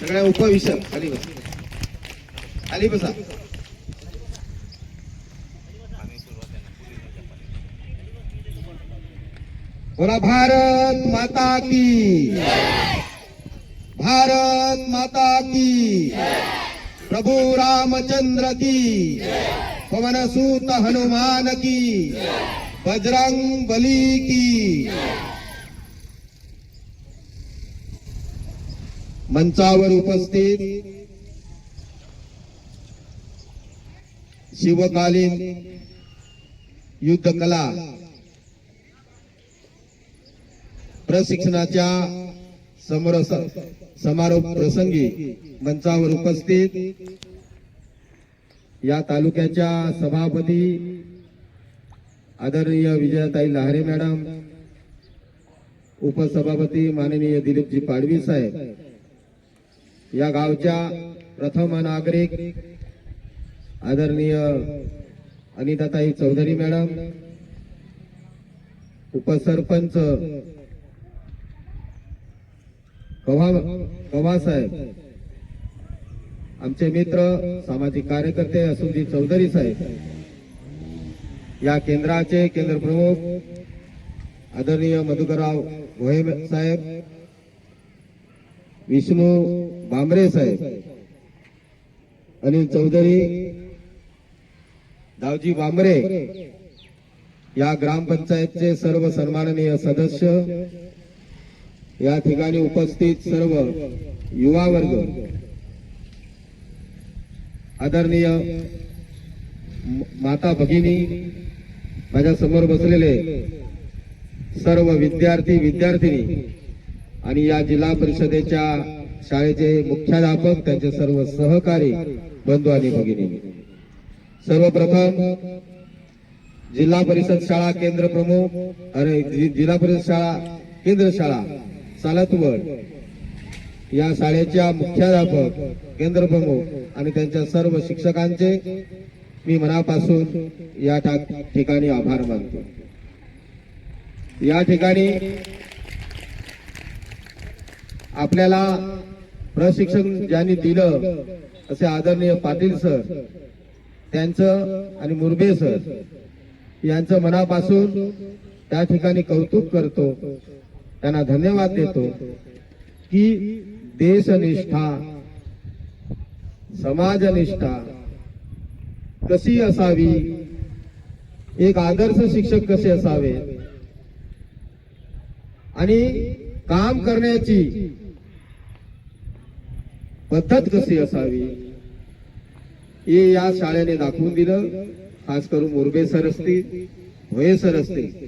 सगळ्या उपविषय खाली बस. खाली बसा. बोला भारत माता की. भारत माता की. प्रभु रामचंद्र की. पवन सूत हनुमान की. बजरंग बली की। मंचावर उपस्थित शिवकालीन युद्ध कला प्रशिक्षणाच्या समोर समारोप प्रसंगी मंचावर उपस्थित या तालुक्याच्या सभापती आदरणीय विजयाताई लहारे मॅडम उपसभापती माननीय दिलीपजी पाडवी साहेब या गावच्या प्रथम नागरिक आदरणीय अनिताताई चौधरी मॅडम उपसरपंच कव्हा कव्हा साहेब आमचे मित्र सामाजिक कार्यकर्ते असुदी चौधरी साहेब. या केंद्राचे केंद्र प्रमुख आदरणीय मधुकरराव भोये साहेब विष्णू बांबरे साहेब अनिल चौधरी दावजी बांबरे या ग्रामपंचायतचे सर्व सन्माननीय सदस्य या ठिकाणी उपस्थित सर्व युवा वर्ग आदरणीय माता भगिनी माझ्यासमोर बसलेले सर्व विद्यार्थी विद्यार्थिनी आणि या जिल्हा परिषदेच्या शाळेचे मुख्याध्यापक त्यांचे सर्व सहकारी बंधू आणि भगिनी. सर्वप्रथम जिल्हा परिषद शाळा केंद्र प्रमुख अरे जिल्हा परिषद शाळा केंद्र शाळा सालतवड या शाळेच्या मुख्याध्यापक केंद्र प्रमुख आणि त्यांच्या सर्व शिक्षकांचे मी मनापासून या ठिकाणी आभार मानतो. या ठिकाणी आपल्याला प्रशिक्षण ज्यांनी दिलं असे आदरणीय पाटील सर त्यांचं आणि मुरबे सर यांचं मनापासून त्या ठिकाणी कौतुक करतो. त्यांना धन्यवाद देतो की देशनिष्ठा समाजनिष्ठा कशी असावी? एक आदर्श शिक्षक कसे असावे? आणि काम करण्याची पद्धत कशी असावी? हे या शाळेने दाखवून दिलं. खास करून मुरबे सर असतील भोये सर असतील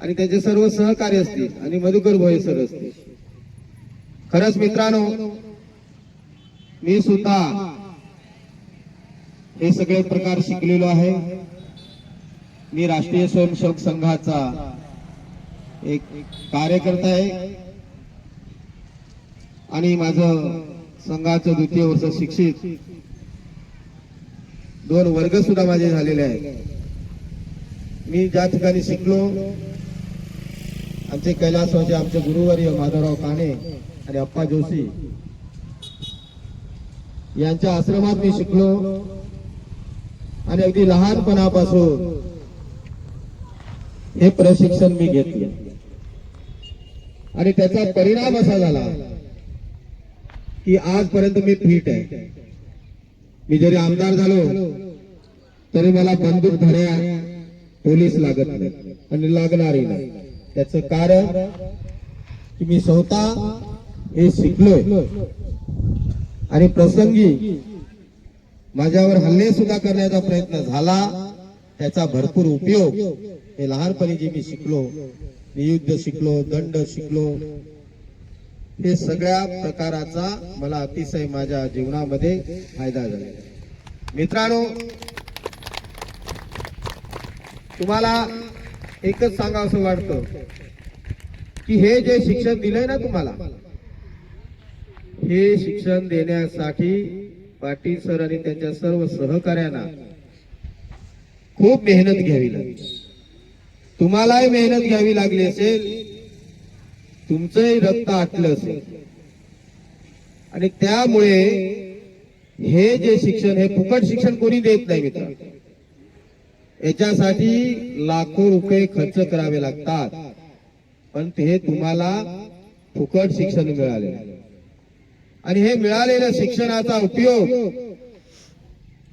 आणि त्याचे सर्व सहकार्य असतील आणि मधुकर भोये सर असतील. खरंच मित्रांनो मी सुद्धा हे सगळे प्रकार शिकलेलो आहे. मी राष्ट्रीय स्वयंसेवक संघाचा एक कार्यकर्ता आहे. आणि माझं संघाचं द्वितीय वर्ष शिक्षित दोन वर्ग सुद्धा माझे झालेले आहेत. मी ज्या ठिकाणी शिकलो आमचे कैलासवाचे आमचे गुरुवर्य माधवराव काणे आणि अप्पा जोशी यांच्या आश्रमात मी शिकलो. आणि अगदी लहानपणापासून हे प्रशिक्षण मी घेतले. आणि त्याचा परिणाम असा झाला की आजपर्यंत मी फिट आहे. मी जरी आमदार झालो तरी मला बंदूक धड्या पोलीस लागत नाही आणि लागणारही नाही. त्याचं कारण की मी स्वतः हे शिकलोय. आणि प्रसंगी माझ्यावर हल्ले सुद्धा करण्याचा प्रयत्न झाला. त्याचा भरपूर उपयोग हे लहानपणी जे मी शिकलो नियुद्ध शिकलो दंड शिकलो हे सगळ्या प्रकाराचा मला अतिशय माझ्या जीवनामध्ये फायदा झाला. मित्रांनो तुम्हाला एकच सांगा असं वाटतं की हे जे शिक्षण दिलंय ना तुम्हाला हे शिक्षण देण्यासाठी पाटील सर आणि त्यांच्या सर्व सहकार्यांना खूप मेहनत घ्यावी लागली. तुम्हालाही मेहनत घ्यावी लागली असेल तुमचंही रक्त आटलं असेल. आणि त्यामुळे हे जे शिक्षण हे फुकट शिक्षण कोणी देत नाही मित्र? याच्यासाठी लाखो रुपये खर्च करावे लागतात. पण ते तुम्हाला फुकट शिक्षण मिळाले. आणि हे मिळालेल्या शिक्षणाचा उपयोग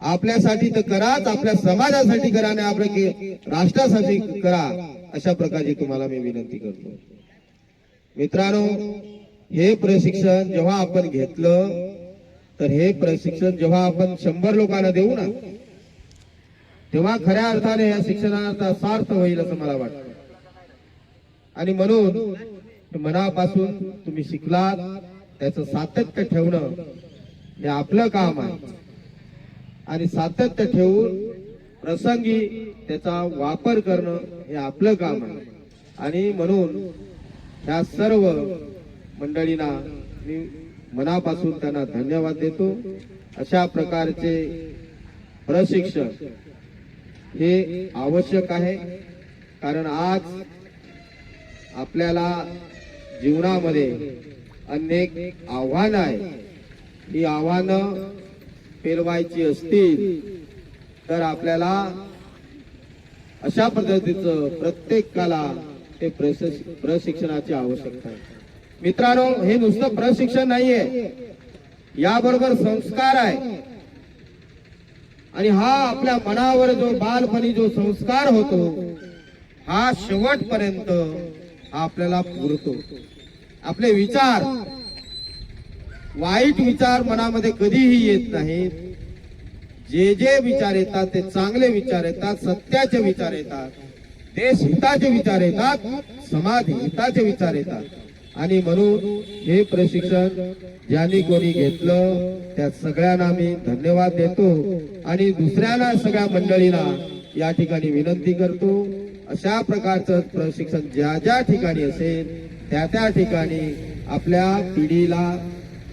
आपल्यासाठी तर कराच आपल्या समाजासाठी करा आणि आपल्या राष्ट्रासाठी करा अशा प्रकारची तुम्हाला मी विनंती करतो. मित्रांनो हे प्रशिक्षण जेव्हा आपण घेतलं तर हे प्रशिक्षण जेव्हा आपण शंभर लोकांना देऊ ना तेव्हा खऱ्या अर्थाने या शिक्षणाचा सार्थ होईल असं मला वाटतं. आणि म्हणून मनापासून तुम्ही शिकलात त्याचं सातत्य ठेवणं हे आपलं काम आहे. आणि सातत्य ठेवून प्रसंगी त्याचा वापर करणं हे आपलं काम आहे. आणि म्हणून ह्या सर्व मंडळींना मी मनापासून त्यांना धन्यवाद देतो. अशा प्रकारचे प्रशिक्षण हे आवश्यक आहे. कारण आज आपल्याला जीवनामध्ये अनेक आव्हानं आहेत ही आव्हानं पेलवायची असतील तर आपल्याला अशा पद्धतीचं प्रत्येकाला ते प्रशिक्षणाची आवश्यकता आहे. मित्रांनो हे नुसतं प्रशिक्षण नाहीये. याबरोबर संस्कार आहे. आणि हा आपल्या मनावर जो बालपणी जो संस्कार होतो हा शेवटपर्यंत आपल्याला पुरतो. आपले विचार. वाईट विचार मनामध्ये कधीही येत नाहीत. जे जे विचार येतात ते चांगले विचार येतात सत्याचे विचार येतात. देश हिताचे विचार येतात समाज हिताचे विचार येतात. आणि म्हणून हे प्रशिक्षण ज्यांनी कोणी घेतलं त्या सगळ्यांना मी धन्यवाद देतो. आणि दुसऱ्यांना सगळ्या मंडळीला या ठिकाणी विनंती करतो. अशा प्रकारचं प्रशिक्षण ज्या ज्या ठिकाणी असेल त्या त्या ठिकाणी आपल्या पिढीला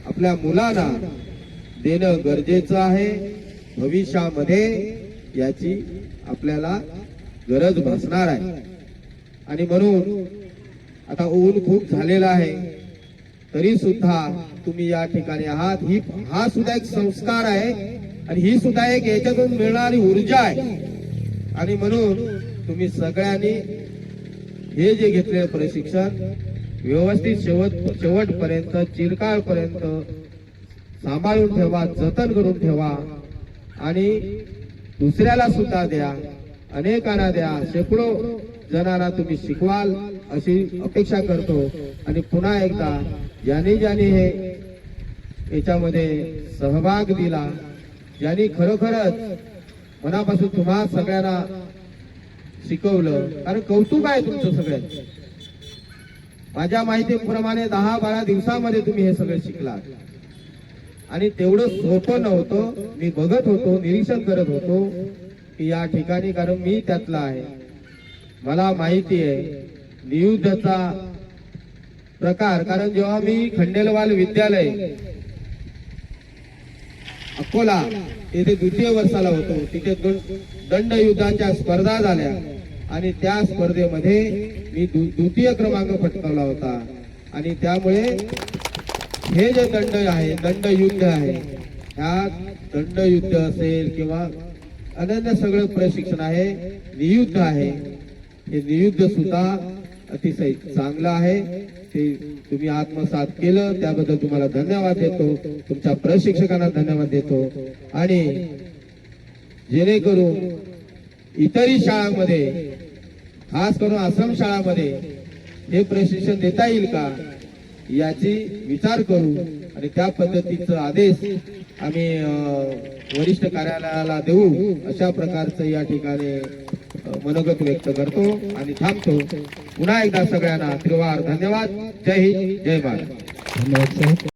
आपल्या मुलांना देणं गरजेचं आहे. भविष्यामध्ये याची आपल्याला गरज भासणार आहे. आणि म्हणून आता ऊन खूप झालेला आहे. तरी सुद्धा तुम्ही या ठिकाणी आहात. ही हा सुद्धा एक संस्कार आहे. आणि ही सुद्धा एक याच्यातून मिळणारी ऊर्जा आहे. आणि म्हणून तुम्ही सगळ्यांनी हे जे घेतलेलं प्रशिक्षण व्यवस्थित शेवट शेवटपर्यंत चिरकाळपर्यंत सांभाळून ठेवा जतन करून ठेवा आणि दुसऱ्याला सुद्धा द्या अनेकांना द्या शेकडो जणांना तुम्ही शिकवाल अशी अपेक्षा करतो. आणि पुन्हा एकदा ज्यांनी ज्यांनी हे याच्यामध्ये सहभाग दिला ज्यांनी खरोखरच मनापासून तुम्हा सगळ्यांना शिकवलं कारण कौतुक आहे तुमचं सगळ्यांचं. माझ्या माहितीप्रमाणे दहा बारा दिवसामध्ये तुम्ही हे सगळं शिकलात. आणि तेवढं सोपं नव्हतं. मी बघत होतो निरीक्षण करत होतो की या ठिकाणी कारण मी त्यातला आहे. मला माहिती आहे नियुद्धचा प्रकार कारण जेव्हा मी खंडेलवाल विद्यालय अकोला येथे द्वितीय वर्षाला होतो तिथे दं- दंड युद्धाच्या स्पर्धा झाल्या. आणि त्या स्पर्धेमध्ये मी दु- द्वितीय क्रमांक पटकावला होता. आणि त्यामुळे हे जे दंड आहे दंड युद्ध आहे ह्या दंड युद्ध असेल किंवा अनन्य सगळं प्रशिक्षण आहे नियुद्ध आहे हे नियुद्ध सुद्धा अतिशय चांगलं आहे. ते तुम्ही आत्मसात केलं त्याबद्दल तुम्हाला धन्यवाद देतो. तुमच्या प्रशिक्षकांना धन्यवाद देतो. आणि जेणेकरून इतरही शाळांमध्ये खास करून आश्रम शाळामध्ये हे प्रशिक्षण देता येईल का याची विचार करू आणि त्या पद्धतीचा आदेश आम्ही वरिष्ठ कार्यालयाला देऊ अशा प्रकारचं या ठिकाणी मनोगत व्यक्त करतो आणि थांबतो. पुन्हा एकदा सगळ्यांना त्रिवार धन्यवाद. जय हिंद जय भारत. धन्यवाद